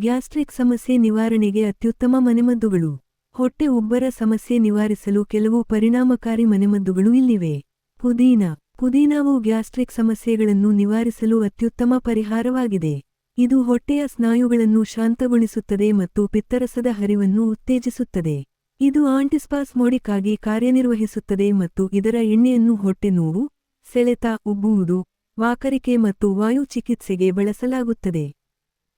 Gastric ಸಮಸ್ಯೆ ನಿವಾರಣೆಗೆ ಅತ್ಯುತ್ತಮ ಮನೆಮದ್ದುಗಳು. ಹೊಟ್ಟೆ ಉಬ್ಬರ ಸಮಸ್ಯೆ ನಿವಾರಿಸಲು ಕೆಲವು ಪರಿಣಾಮಕಾರಿ ಮನೆಮದ್ದುಗಳು ಇಲ್ಲಿವೆ. ಪುದೀನ. ಪುದೀನವು ಗ್ಯಾಸ್ಟ್ರಿಕ್ ಸಮಸ್ಯೆಗಳನ್ನು ನಿವಾರಿಸಲು ಅತ್ಯುತ್ತಮ ಪರಿಹಾರವಾಗಿದೆ. ಇದು ಹೊಟ್ಟೆಯ ಸ್ನಾಯುಗಳನ್ನು ಶಾಂತಗೊಳಿಸುತ್ತದೆ ಮತ್ತು ಪಿತ್ತರಸದ ಹರಿವನ್ನು ಉತ್ತೇಜಿಸುತ್ತದೆ. ಇದು ಆಂಟಿಸ್ಪಾಸ್ ಮೋಡಿಕಾಗಿ ಕಾರ್ಯನಿರ್ವಹಿಸುತ್ತದೆ ಮತ್ತು ಇದರ ಎಣ್ಣೆಯನ್ನು ಹೊಟ್ಟೆ ನೋವು, ಸೆಳೆತ, ಉಬ್ಬುವುದು, ವಾಕರಿಕೆ ಮತ್ತು ವಾಯು ಚಿಕಿತ್ಸೆಗೆ ಬಳಸಲಾಗುತ್ತದೆ.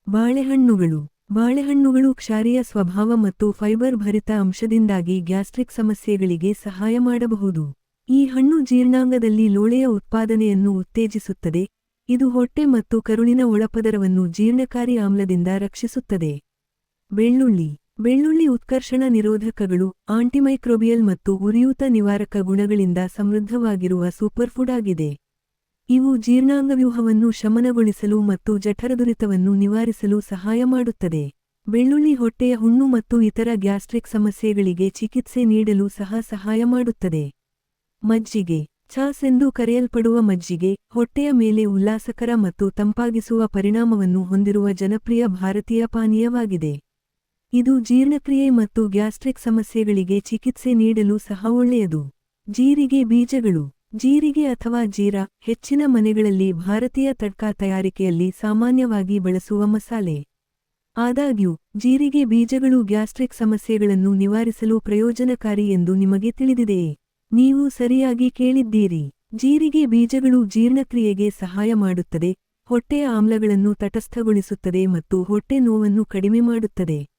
ಬಾಳೆಹಣ್ಣುಗಳು. ಬಾಳೆಹಣ್ಣುಗಳು ಕ್ಷಾರೀಯ ಸ್ವಭಾವ ಮತ್ತು ಫೈಬರ್ ಭರಿತ ಅಂಶದಿಂದಾಗಿ ಗ್ಯಾಸ್ಟ್ರಿಕ್ ಸಮಸ್ಯೆಗಳಿಗೆ ಸಹಾಯ ಮಾಡಬಹುದು. ಈ ಹಣ್ಣು ಜೀರ್ಣಾಂಗದಲ್ಲಿ ಲೋಳೆಯ ಉತ್ಪಾದನೆಯನ್ನು ಉತ್ತೇಜಿಸುತ್ತದೆ. ಇದು ಹೊಟ್ಟೆ ಮತ್ತು ಕರುಳಿನ ಒಳಪದರವನ್ನು ಜೀರ್ಣಕಾರಿ ಆಮ್ಲದಿಂದ ರಕ್ಷಿಸುತ್ತದೆ. ಬೆಳ್ಳುಳ್ಳಿ. ಬೆಳ್ಳುಳ್ಳಿ ಉತ್ಕರ್ಷಣ ನಿರೋಧಕಗಳು, ಆಂಟಿಮೈಕ್ರೋಬಿಯಲ್ ಮತ್ತು ಉರಿಯೂತ ನಿವಾರಕ ಗುಣಗಳಿಂದ ಸಮೃದ್ಧವಾಗಿರುವ ಸೂಪರ್ಫುಡ್ ಆಗಿದೆ. ಇವು ಜೀರ್ಣಾಂಗವ್ಯೂಹವನ್ನು ಶಮನಗೊಳಿಸಲು ಮತ್ತು ಜಠರದುರಿತವನ್ನು ನಿವಾರಿಸಲು ಸಹಾಯ ಮಾಡುತ್ತದೆ. ಬೆಳ್ಳುಳ್ಳಿ ಹೊಟ್ಟೆಯ ಹುಣ್ಣು ಮತ್ತು ಇತರ ಗ್ಯಾಸ್ಟ್ರಿಕ್ ಸಮಸ್ಯೆಗಳಿಗೆ ಚಿಕಿತ್ಸೆ ನೀಡಲು ಸಹ ಸಹಾಯ ಮಾಡುತ್ತದೆ. ಮಜ್ಜಿಗೆ. ಛಾಸ್ ಎಂದು ಕರೆಯಲ್ಪಡುವ ಮಜ್ಜಿಗೆ, ಹೊಟ್ಟೆಯ ಮೇಲೆ ಉಲ್ಲಾಸಕರ ಮತ್ತು ತಂಪಾಗಿಸುವ ಪರಿಣಾಮವನ್ನು ಹೊಂದಿರುವ ಜನಪ್ರಿಯ ಭಾರತೀಯ ಪಾನೀಯವಾಗಿದೆ. ಇದು ಜೀರ್ಣಕ್ರಿಯೆ ಮತ್ತು ಗ್ಯಾಸ್ಟ್ರಿಕ್ ಸಮಸ್ಯೆಗಳಿಗೆ ಚಿಕಿತ್ಸೆ ನೀಡಲು ಸಹ ಒಳ್ಳೆಯದು. ಜೀರಿಗೆ ಬೀಜಗಳು. ಜೀರಿಗೆ ಅಥವಾ ಜೀರಾ ಹೆಚ್ಚಿನ ಮನೆಗಳಲ್ಲಿ ಭಾರತೀಯ ತಡ್ಕಾ ತಯಾರಿಕೆಯಲ್ಲಿ ಸಾಮಾನ್ಯವಾಗಿ ಬಳಸುವ ಮಸಾಲೆ. ಆದಾಗ್ಯೂ, ಜೀರಿಗೆ ಬೀಜಗಳು ಗ್ಯಾಸ್ಟ್ರಿಕ್ ಸಮಸ್ಯೆಗಳನ್ನು ನಿವಾರಿಸಲು ಪ್ರಯೋಜನಕಾರಿ ಎಂದು ನಿಮಗೆ ತಿಳಿದಿದೆಯೇ ನೀವು ಸರಿಯಾಗಿ ಕೇಳಿದ್ದೀರಿ. ಜೀರಿಗೆ ಬೀಜಗಳು ಜೀರ್ಣಕ್ರಿಯೆಗೆ ಸಹಾಯ ಮಾಡುತ್ತದೆ ಹೊಟ್ಟೆಯ ಆಮ್ಲಗಳನ್ನು ತಟಸ್ಥಗೊಳಿಸುತ್ತದೆ ಮತ್ತು ಹೊಟ್ಟೆ ನೋವನ್ನು ಕಡಿಮೆ ಮಾಡುತ್ತದೆ.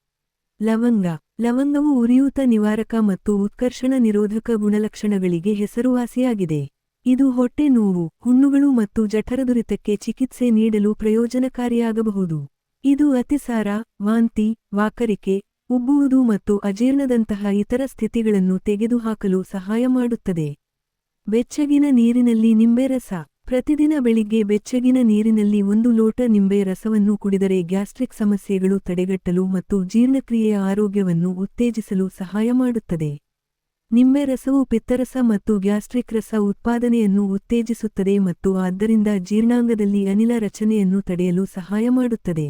ಲವಂಗ. ಲವಂಗವು ಉರಿಯೂತ ನಿವಾರಕ ಮತ್ತು ಉತ್ಕರ್ಷಣ ನಿರೋಧಕ ಗುಣಲಕ್ಷಣಗಳಿಗೆ ಹೆಸರುವಾಸಿಯಾಗಿದೆ. ಇದು ಹೊಟ್ಟೆ ನೋವು, ಹುಣ್ಣುಗಳು ಮತ್ತು ಜಠರದುರಿತಕ್ಕೆ ಚಿಕಿತ್ಸೆ ನೀಡಲು ಪ್ರಯೋಜನಕಾರಿಯಾಗಬಹುದು. ಇದು ಅತಿಸಾರ, ವಾಂತಿ, ವಾಕರಿಕೆ, ಉಬ್ಬುವುದು ಮತ್ತು ಅಜೀರ್ಣದಂತಹ ಇತರ ಸ್ಥಿತಿಗಳನ್ನು ತೆಗೆದುಹಾಕಲು ಸಹಾಯ ಮಾಡುತ್ತದೆ. ಬೆಚ್ಚಗಿನ ನೀರಿನಲ್ಲಿ ನಿಂಬೆ ರಸ. ಪ್ರತಿದಿನ ಬೆಳಿಗ್ಗೆ ಬೆಚ್ಚಗಿನ ನೀರಿನಲ್ಲಿ ಒಂದು ಲೋಟ ನಿಂಬೆ ರಸವನ್ನು ಕುಡಿದರೆ ಗ್ಯಾಸ್ಟ್ರಿಕ್ ಸಮಸ್ಯೆಗಳು ತಡೆಗಟ್ಟಲು ಮತ್ತು ಜೀರ್ಣಕ್ರಿಯೆಯ ಆರೋಗ್ಯವನ್ನು ಉತ್ತೇಜಿಸಲು ಸಹಾಯ ಮಾಡುತ್ತದೆ. ನಿಂಬೆ ರಸವು ಪಿತ್ತರಸ ಮತ್ತು ಗ್ಯಾಸ್ಟ್ರಿಕ್ ರಸ ಉತ್ಪಾದನೆಯನ್ನು ಉತ್ತೇಜಿಸುತ್ತದೆ ಮತ್ತು ಆದ್ದರಿಂದ ಜೀರ್ಣಾಂಗದಲ್ಲಿ ಅನಿಲ ರಚನೆಯನ್ನು ತಡೆಯಲು ಸಹಾಯ ಮಾಡುತ್ತದೆ.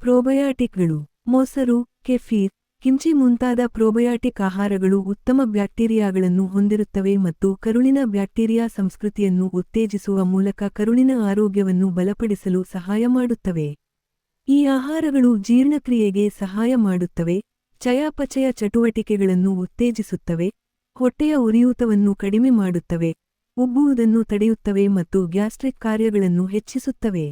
ಪ್ರೋಬಯಾಟಿಕ್ಗಳು. ಮೊಸರು, ಕೆಫೀರ್ ಕಿಂಚಿ ಮುಂತಾದ ಪ್ರೋಬಯಾಟಿಕ್ ಆಹಾರಗಳು ಉತ್ತಮ ಬ್ಯಾಕ್ಟೀರಿಯಾಗಳನ್ನು ಹೊಂದಿರುತ್ತವೆ ಮತ್ತು ಕರುಳಿನ ಬ್ಯಾಕ್ಟೀರಿಯಾ ಸಂಸ್ಕೃತಿಯನ್ನು ಉತ್ತೇಜಿಸುವ ಮೂಲಕ ಕರುಳಿನ ಆರೋಗ್ಯವನ್ನು ಬಲಪಡಿಸಲು ಸಹಾಯ ಮಾಡುತ್ತವೆ. ಈ ಆಹಾರಗಳು ಜೀರ್ಣಕ್ರಿಯೆಗೆ ಸಹಾಯ ಮಾಡುತ್ತವೆ, ಚಯಾಪಚಯ ಚಟುವಟಿಕೆಗಳನ್ನು ಉತ್ತೇಜಿಸುತ್ತವೆ, ಹೊಟ್ಟೆಯ ಉರಿಯೂತವನ್ನು ಕಡಿಮೆ ಮಾಡುತ್ತವೆ, ಉಬ್ಬುವುದನ್ನು ತಡೆಯುತ್ತವೆ ಮತ್ತು ಗ್ಯಾಸ್ಟ್ರಿಕ್ ಕಾರ್ಯಗಳನ್ನು ಹೆಚ್ಚಿಸುತ್ತವೆ.